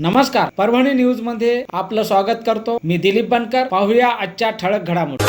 नमस्कार. परभणी न्यूजमध्ये आपलं स्वागत करतो. मी दिलीप बनकर. पाहूया आजच्या ठळक घडामोडी.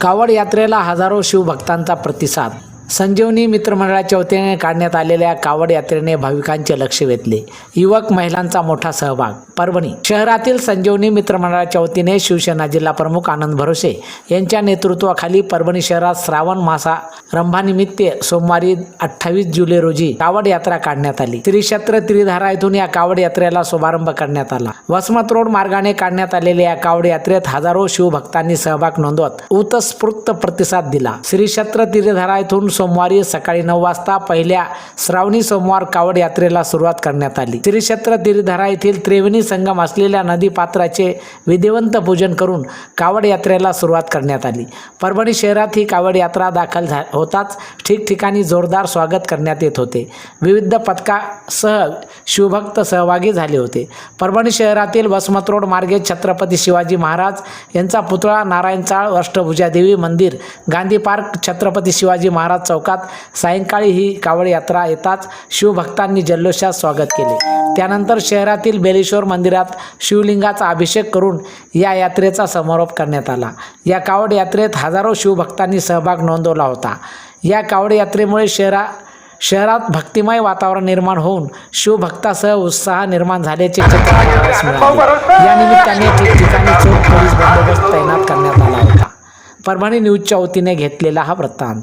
कावड यात्रेला हजारो शिवभक्तांचा प्रतिसाद. संजीवनी मित्रमंडळाच्या वतीने काढण्यात आलेल्या कावड यात्रेने भाविकांचे लक्ष वेधले. युवक महिलांचा मोठा सहभाग. परभणी शहरातील संजीवनी मित्रमंडळाच्या वतीने शिवसेना जिल्हा प्रमुख आनंद भरोसे यांच्या नेतृत्वाखाली परभणी शहरात श्रावण मासा रंभानिमित्त सोमवारी अठ्ठावीस जुलै रोजी कावड यात्रा काढण्यात आली. त्रिक्षेत्र त्रिधारा येथून या कावड यात्रेला शुभारंभ करण्यात आला. वसमत रोड मार्गाने काढण्यात आलेल्या या कावड यात्रेत हजारो शिवभक्तांनी सहभाग नोंदवत उत्स्फूर्त प्रतिसाद दिला. श्री क्षेत्र त्रिधारा येथून सोमवारी सकाळी नऊ वाजता पहिल्या श्रावणी सोमवार कावड यात्रेला सुरुवात करण्यात आली. श्रीक्षेत्र क्षेत्र येथील त्रिवेणी संगम असलेल्या नदी पात्राचे विधिवंत पूजन करून कावड यात्रेला सुरुवात करण्यात आली. परभणी शहरात ही कावड यात्रा दाखल झा होताच ठिकठिकाणी जोरदार स्वागत करण्यात येत होते. विविध पथकासह शिवभक्त सहभागी झाले होते. परभणी शहरातील वसमत रोड मार्गे छत्रपती शिवाजी महाराज यांचा पुतळा नारायण चाळ अष्टभुजादेवी मंदिर गांधी पार्क छत्रपती शिवाजी महाराज चौकात सायंकाळी ही कावड यात्रा येताच शिवभक्तांनी जल्लोषात स्वागत केले. त्यानंतर शहरातील बेलेश्वर मंदिरात शिवलिंगाचा अभिषेक करून या यात्रेचा समारोप करण्यात आला. या कावड यात्रेत हजारो शिवभक्तांनी सहभाग नोंदवला होता. या कावड यात्रेमुळे शहरा शहरात भक्तिमय वातावरण निर्माण होऊन शिवभक्तासह उत्साह निर्माण झाल्याचे चित्र या निमित्ताने ठिकठिकाणी चोख पोलीस बंदोबस्त तैनात करण्यात आला होता. परभणी न्यूजच्या वतीने घेतलेला हा वृत्तांत.